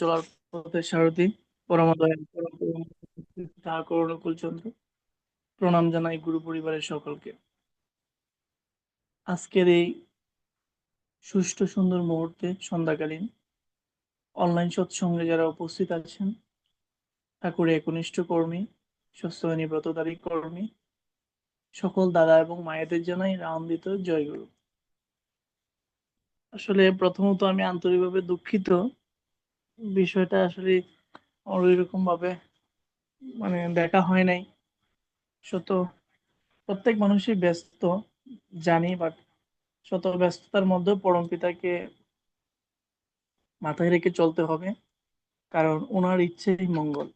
চলার পথে সারথি, পরমাদয় প্রণাম জানাই গুরু পরিবারের সকলকে। আজকের এই সুষ্ঠু সুন্দর মুহূর্তে সন্ধ্যাকালীন অনলাইন সৎসঙ্গে যারা উপস্থিত আছেন ঠাকুরের একনিষ্ঠ কর্মী স্বস্থবাণী ব্রতধারী কর্মী, সকল দাদা এবং মায়েদের জানাই রামদিত জয়গুরু। আসলে প্রথমত আমি আন্তরিকভাবে দুঃখিত বিষয়টা আসলে ওই রকম ভাবে মানে দেখা হয় নাই। শত প্রত্যেক মানুষই ব্যস্ত, জানি বাট শত ব্যস্ততার মধ্যে পরম পিতাকে মাথায় রেখে চলতে হবে, কারণ ওনার ইচ্ছেই মঙ্গল।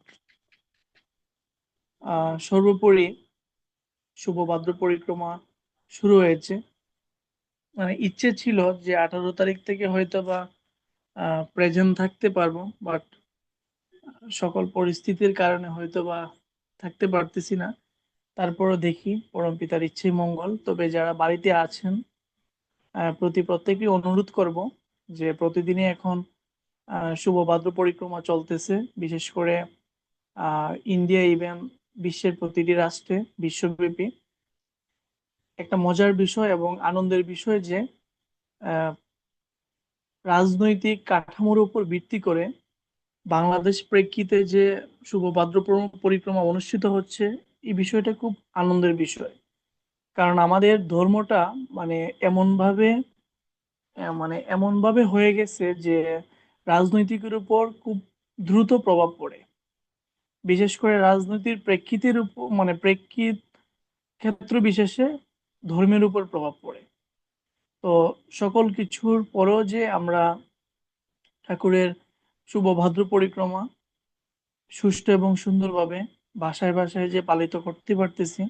সর্বোপরি শুভ ভাদ্র পরিক্রমা শুরু হয়েছে। মানে ইচ্ছে ছিল যে আঠারো তারিখ থেকে হয়তো বা প্রেজেন্ট থাকতে পারব বাট সকল পরিস্থিতির কারণে হয়তো বা থাকতে পারতেছি না। তারপরও দেখি, পরম পিতার ইচ্ছেই মঙ্গল। তবে যারা বাড়িতে আছেন প্রতি প্রত্যেকই অনুরোধ করব যে প্রতিদিনই এখন শুভ ভাদ্র পরিক্রমা চলতেছে। বিশেষ করে ইন্ডিয়া ইভেন বিশ্বের প্রতিটি রাষ্ট্রে, বিশ্বব্যাপী। একটা মজার বিষয় এবং আনন্দের বিষয় যে রাজনৈতিক কাঠামোর উপর ভিত্তি করে বাংলাদেশ প্রেক্ষিতে যে শুভ ভাদ্র পরিক্রমা অনুষ্ঠিত হচ্ছে, এই বিষয়টা খুব আনন্দের বিষয়। কারণ আমাদের ধর্মটা মানে এমনভাবে মানে এমনভাবে হয়ে গেছে যে রাজনৈতিকের উপর খুব দ্রুত প্রভাব পড়ে। বিশেষ করে রাজনীতির প্রেক্ষিতের উপর মানে প্রেক্ষিত ক্ষেত্র বিশেষে ধর্মের উপর প্রভাব পড়ে। তো সকল কিছুর পরও যে আমরা ঠাকুরের শুভ ভাদ্র পরিক্রমা সুষ্ঠু এবং সুন্দরভাবে বাসায় বাসায় যে পালিত করতে পারতেছি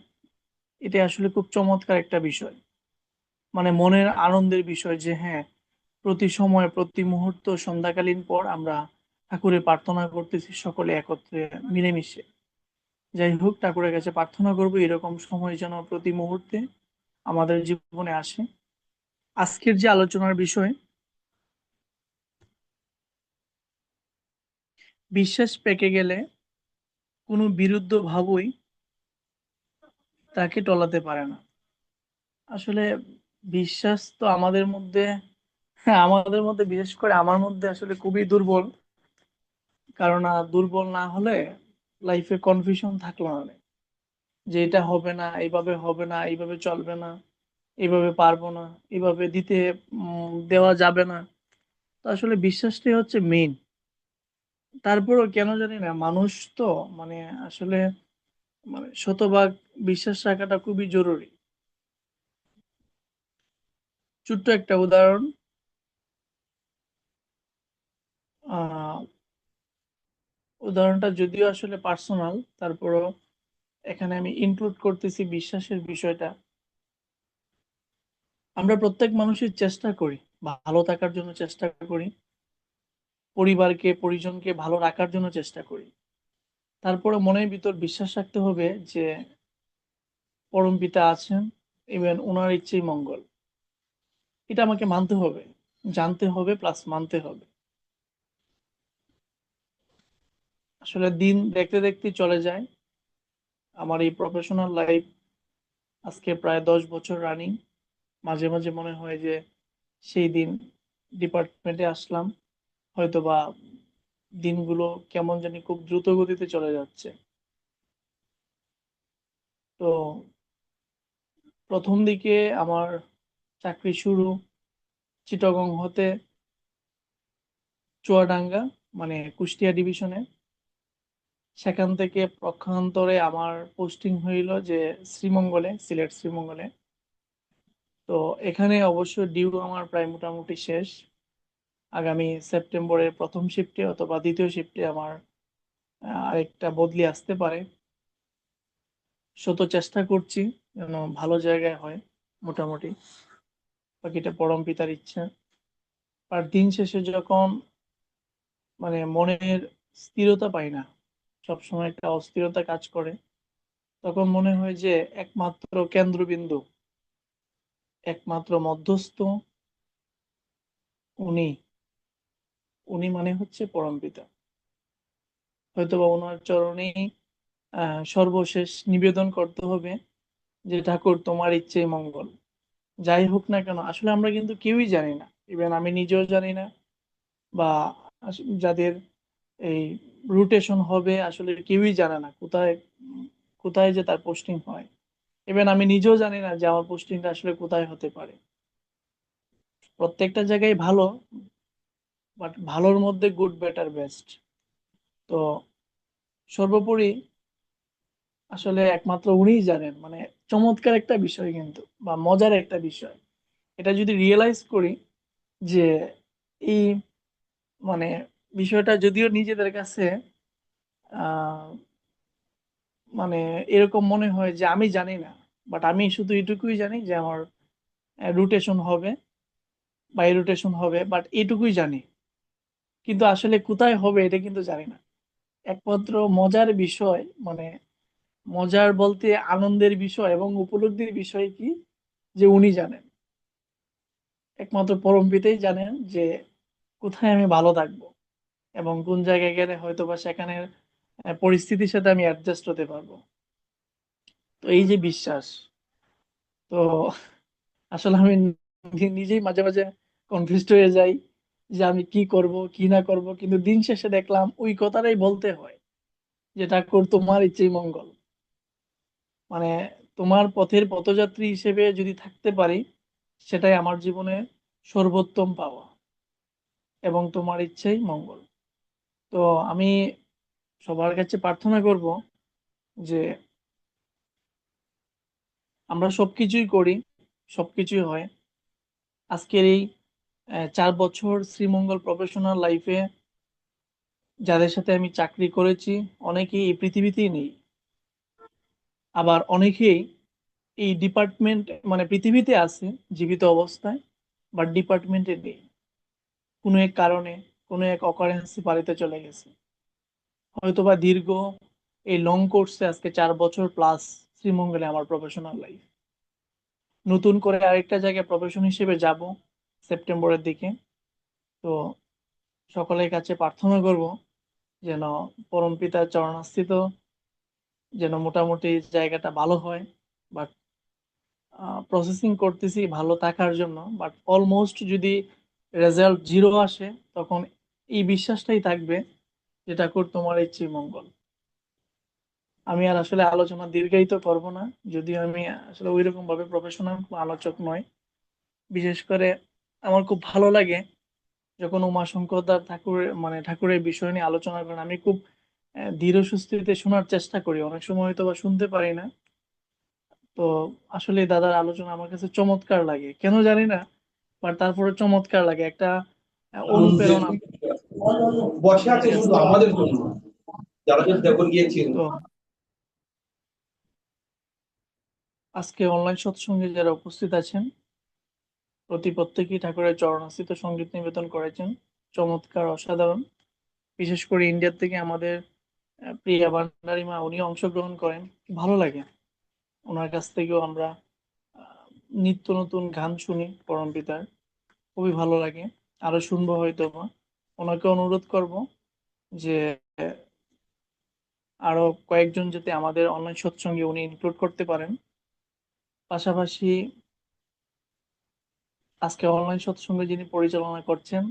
এটা আসলে খুব চমৎকার একটা বিষয়। মানে মনের আনন্দের বিষয় যে হ্যাঁ প্রতি সময়, প্রতি মুহূর্ত, সন্ধ্যাকালীন পর আমরা ঠাকুরের প্রার্থনা করতেছি সকলে একত্রে, মিলেমিশে। যাই হোক, ঠাকুরের কাছে প্রার্থনা করব, এরকম সময় যেন প্রতি মুহূর্তে আমাদের জীবনে আসে। আজকের যে আলোচনার বিষয়, বিশ্বাস পেকে গেলে কোনো বিরুদ্ধ ভাবই তাকে টলাতে পারে না। আসলে বিশ্বাস তো আমাদের মধ্যে হ্যাঁ আমাদের মধ্যে, বিশেষ করে আমার মধ্যে আসলে খুবই দুর্বল। কারণ দুর্বল না হলে লাইফে কনফিউশন থাকল না যে এটা হবে না, এইভাবে হবে না, এইভাবে চলবে না। এইভাবে পারব না, এভাবে দিতে দেওয়া যাবে না। তো আসলে বিশ্বাসটাই হচ্ছে মেইন তারপরও কেন জানি না, মানুষ তো মানে আসলে মানে শতভাগ বিশ্বাস রাখাটা খুবই জরুরি। ছোট্ট একটা উদাহরণ। উদাহরণটা যদিও আসলে পার্সোনাল তারপরও এখানে আমি ইনক্লুড করতেছি বিশ্বাসের বিষয়টা। আমরা প্রত্যেক মানুষের চেষ্টা করি, ভালো থাকার জন্য চেষ্টা করি, পরিবারকে, পরিজনকে ভালো রাখার জন্য চেষ্টা করি। তারপরে মনের ভিতর বিশ্বাস রাখতে হবে যে, পরম পিতা আছেন ইভেন ওনার ইচ্ছেই মঙ্গল। এটা আমাকে মানতে হবে, জানতে হবে প্লাস মানতে হবে। আসলে দিন দেখতে দেখতে চলে যায়। আমার এই প্রফেশনাল লাইফ আজকে প্রায় দশ বছর রানিং মাঝে মাঝে মনে হয় যে সেই দিন ডিপার্টমেন্টে আসলাম হয়তো বা দিনগুলো কেমন জানি খুব দ্রুত গতিতে চলে যাচ্ছে। তো প্রথম দিকে আমার চাকরি শুরু চিটগং হতে চুয়াডাঙ্গা মানে কুষ্টিয়া ডিভিশনে। সেখান থেকে পক্ষান্তরে আমার পোস্টিং হইল যে শ্রীমঙ্গলে, সিলেট শ্রীমঙ্গলে। তো এখানে অবশ্য ডিউ আমার প্রায় মোটামুটি শেষ। আগামী সেপ্টেম্বরের প্রথম শিফটে অথবা দ্বিতীয় শিফটে আমার আরেকটা বদলি আসতে পারে। শত চেষ্টা করছি যেন ভালো জায়গায় হয় মোটামুটি। বাকিটা পরম পিতার ইচ্ছা। আর দিন শেষে যখন মানে মনের স্থিরতা পাই না, সবসময় একটা অস্থিরতা কাজ করে, তখন মনে হয় যে একমাত্র কেন্দ্রবিন্দু একমাত্র মধ্যস্থ, উনি উনি মানে হচ্ছে পরমপিতা। হয়তোবা ওনার চরণেই আহ, সর্বশেষ নিবেদন করতে হবে যে, ঠাকুর, তোমার ইচ্ছে মঙ্গল। যাই হোক না কেন, আসলে আমরা কিন্তু কেউই জানি না। ইভেন আমি নিজেও জানি না। বা যাদের এই রোটেশন হবে, আসলে কেউই জানে না কোথায় কোথায় যে তার পোস্টিং হয়। ইভেন আমি নিজেও জানি না যে আমার পোস্টিংটা আসলে কোথায় হতে পারে। প্রত্যেকটা জায়গায় ভালো বাট ভালোর মধ্যে গুড বেটার বেস্ট তো সর্বোপরি আসলে একমাত্র উনিই জানেন মানে চমৎকার একটা বিষয় কিন্তু, বা মজার একটা বিষয়। এটা যদি রিয়েলাইজ করি যে এই মানে বিষয়টা যদিও নিজেদের কাছে মানে এরকম মনে হয় যে আমি জানি না বাট আমি শুধু এটুকুই জানি যে আমার রোটেশন হবে বা রোটেশন হবে বাট এটুকুই জানি। কিন্তু আসলে কোথায় হবে এটা কিন্তু জানি না। একমাত্র মজার বিষয় মানে মজার বলতে আনন্দের বিষয় এবং উপলব্ধির বিষয় কি? যে উনি জানেন। একমাত্র পরমপিতাই জানেন যে কোথায় আমি ভালো থাকব এবং কোন জায়গায় গেলে হয়তো বা সেখানের আহ, পরিস্থিতির সাথে আমি অ্যাডজাস্ট হতে পারব। তো এই যে বিশ্বাস, তো আসলে আমি নিজেই মাঝে মাঝে কনফিউজড হয়ে যাই যে আমি কি করব, কি না করব, কিন্তু দিন শেষে দেখলাম ওই কথাটাই বলতে হয় যে, ঠাকুর, তোমার ইচ্ছেই মঙ্গল। মানে তোমার পথের পথযাত্রী হিসেবে যদি থাকতে পারি, সেটাই আমার জীবনে সর্বোত্তম পাওয়া এবং তোমার ইচ্ছেই মঙ্গল। তো আমি সবার কাছে প্রার্থনা করব যে আমরা সবকিছুই করি, সবকিছুই হয়। আজকের এই চার বছর শ্রীমঙ্গল প্রফেশনাল লাইফে যাদের সাথে আমি চাকরি করেছি, অনেকেই এই পৃথিবীতেই নেই। আবার অনেকেই এই ডিপার্টমেন্ট মানে পৃথিবীতে আছে, জীবিত অবস্থায় বাট ডিপার্টমেন্টে নেই। কোনো এক কারণে, কোনো এক অকারেন্সি বাড়িতে চলে গেছে। হয়তোবা দীর্ঘ এই লং কোর্সে আজকে চার বছর প্লাস শ্রীমঙ্গলে আমার প্রফেশনাল লাইফ নতুন করে আরেকটা জায়গায় প্রফেশন হিসেবে যাব সেপ্টেম্বরের দিকে। তো সকলের কাছে প্রার্থনা করব যেন পরমপিতার চরণাস্থিত যেন মোটামুটি জায়গাটা ভালো হয়। বাট প্রসেসিং করতেছি ভালো থাকার জন্য। বাট অলমোস্ট যদি রেজাল্ট জিরো আসে, তখন এই বিশ্বাসটাই থাকবে যে ঠাকুর তোমার ইচ্ছে মঙ্গল। আমি আর আসলে আলোচনা দীর্ঘায়িত করব না, যদিও আমি আসলে ওই রকম ভাবে প্রফেশনাল আলোচক নয় বিশেষ করে আমার খুব ভালো লাগে যখন উমাশঙ্কর দাস ঠাকুরের মানে ঠাকুরের বিষয় নিয়ে আলোচনা করেন। আমি খুব দৃঢ় সুস্থিতে শোনার চেষ্টা করি। অনেক সময় হয়তো বা শুনতে পারি না। তো আসলে দাদার আলোচনা আমার কাছে চমৎকার লাগে। কেন জানি না বাট তারপরে চমৎকার লাগে। একটা অনুপ্রেরণা বসে আছে শুধু আমাদের জন্য। যারা দেবর গিয়েছেন তো আজকে অনলাইন সৎসঙ্গে যারা উপস্থিত আছেন, প্রতি প্রত্যেকেই ঠাকুরের চরণাস্থিত সংগীত নিবেদন করেছেন। চমৎকার, অসাধারণ। বিশেষ করে ইন্ডিয়ার থেকে আমাদের প্রিয়া ভান্ডারী মা উনি অংশগ্রহণ করেন। ভালো লাগে। ওনার কাছ থেকেও আমরা নিত্য নতুন গান শুনি পরম পিতার। খুবই ভালো লাগে। আরও শুনব হয়তো বা ওনাকে অনুরোধ করব যে আরও কয়েকজন যাতে আমাদের অনলাইন সৎসঙ্গে উনি ইনক্লুড করতে পারেন। পাশাপাশি আজকে অনলাইন সৎসঙ্গে যিনি পরিচালনা করছেন,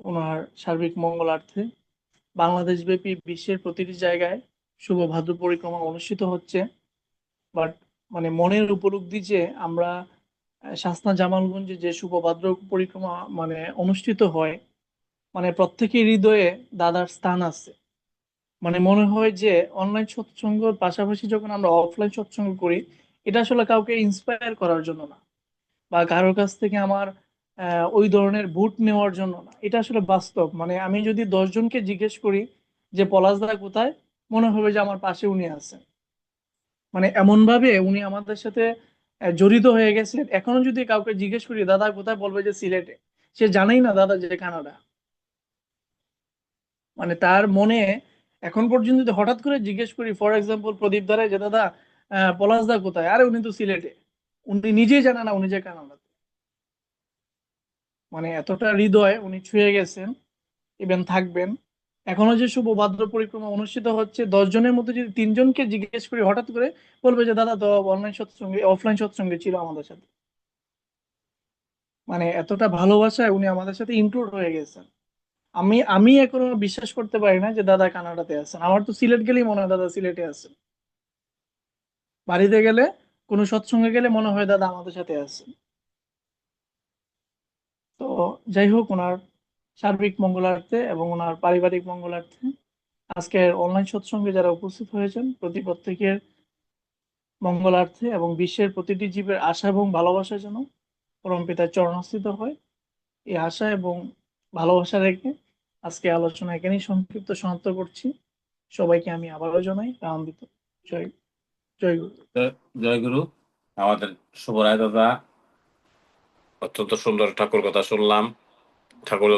ওনার সার্বিক মঙ্গলার্থে বাংলাদেশ ব্যাপী বিশ্বের প্রতিটি জায়গায় শুভ ভাদ্র পরিক্রমা অনুষ্ঠিত হচ্ছে। বাট মানে মনের উপলব্ধি যে আমরা শাসনা জামালগঞ্জে যে শুভ ভাদ্র পরিক্রমা মানে অনুষ্ঠিত হয় মানে প্রত্যেকের হৃদয়ে দাদার স্থান আছে। মানে মনে হয় যে অনলাইন সৎসঙ্গের পাশাপাশি যখন আমরা অফলাইন সৎসঙ্গ করি, এটা আসলে কাউকে ইন্সপায়ার করার জন্য না বা কারোর কাছ থেকে আমার ওই ধরনের বুট নেওয়ার জন্য না। এটা আসলে বাস্তব। মানে আমি যদি দশজনকে জিজ্ঞেস করি যে পলাশদা কোথায়? মনে হবে যে আমার পাশে উনি আছেন। মানে এমন ভাবে উনি আমাদের সাথে জড়িত হয়ে গেছে। এখনও যদি কাউকে জিজ্ঞেস করি দাদা কোথায় বলবে যে সিলেটে? সে জানেই না দাদা যে কানাডা। মানে তার মনে এখন পর্যন্ত যদি হঠাৎ করে জিজ্ঞেস করি ফর এক্সাম্পল প্রদীপ দ্বারা যে দাদা আহ, পলাশদা কোথায়? আরে উনি তো সিলেটে। উনি নিজেই জানে না উনি যে কানাডাতে। মানে এতটা হৃদয় উনি ছুঁয়ে গেছেন। ইভেন থাকবেন। এখনও যে শুভ ভাদ্র পরিক্রমা অনুষ্ঠিত হচ্ছে, দশ জনের মধ্যে যদি তিনজনকে জিজ্ঞেস করি, হঠাৎ করে বলবে যে, দাদা, তো অনলাইন সৎসঙ্গে অফলাইন সৎসঙ্গে ছিল আমাদের সাথে। মানে এতটা ভালোবাসায় উনি আমাদের সাথে ইনক্লুড হয়ে গেছেন। আমি আমি এখনও বিশ্বাস করতে পারি না যে, দাদা কানাডাতে আছেন। আমার তো সিলেট গেলেই মনে হয় দাদা সিলেটে আছেন। বাড়িতে গেলে, কোনো সৎসঙ্গে গেলে মনে হয় দাদা আমাদের সাথে আছেন। তো যাই হোক, ওনার সার্বিক মঙ্গলার্থে এবং ওনার পারিবারিক মঙ্গলার্থে আজকের অনলাইন সৎসঙ্গে যারা উপস্থিত হয়েছেন, প্রতি প্রত্যেকের মঙ্গলার্থে এবং বিশ্বের প্রতিটি জীবের আশা এবং ভালোবাসা যেন পরম পিতার চরণস্থিত হয়। এই আশা এবং ভালোবাসা রেখে আজকে আলোচনা এখানেই সংক্ষিপ্ত সমাপ্ত করছি। সবাইকে আমি আবারও জানাই আনন্দিত জয় জয় গুরু। জয় গুরু। আমাদের শুভরায় দাদা। অত্যন্ত সুন্দর ঠাকুর কথা শুনলাম। ঠাকুর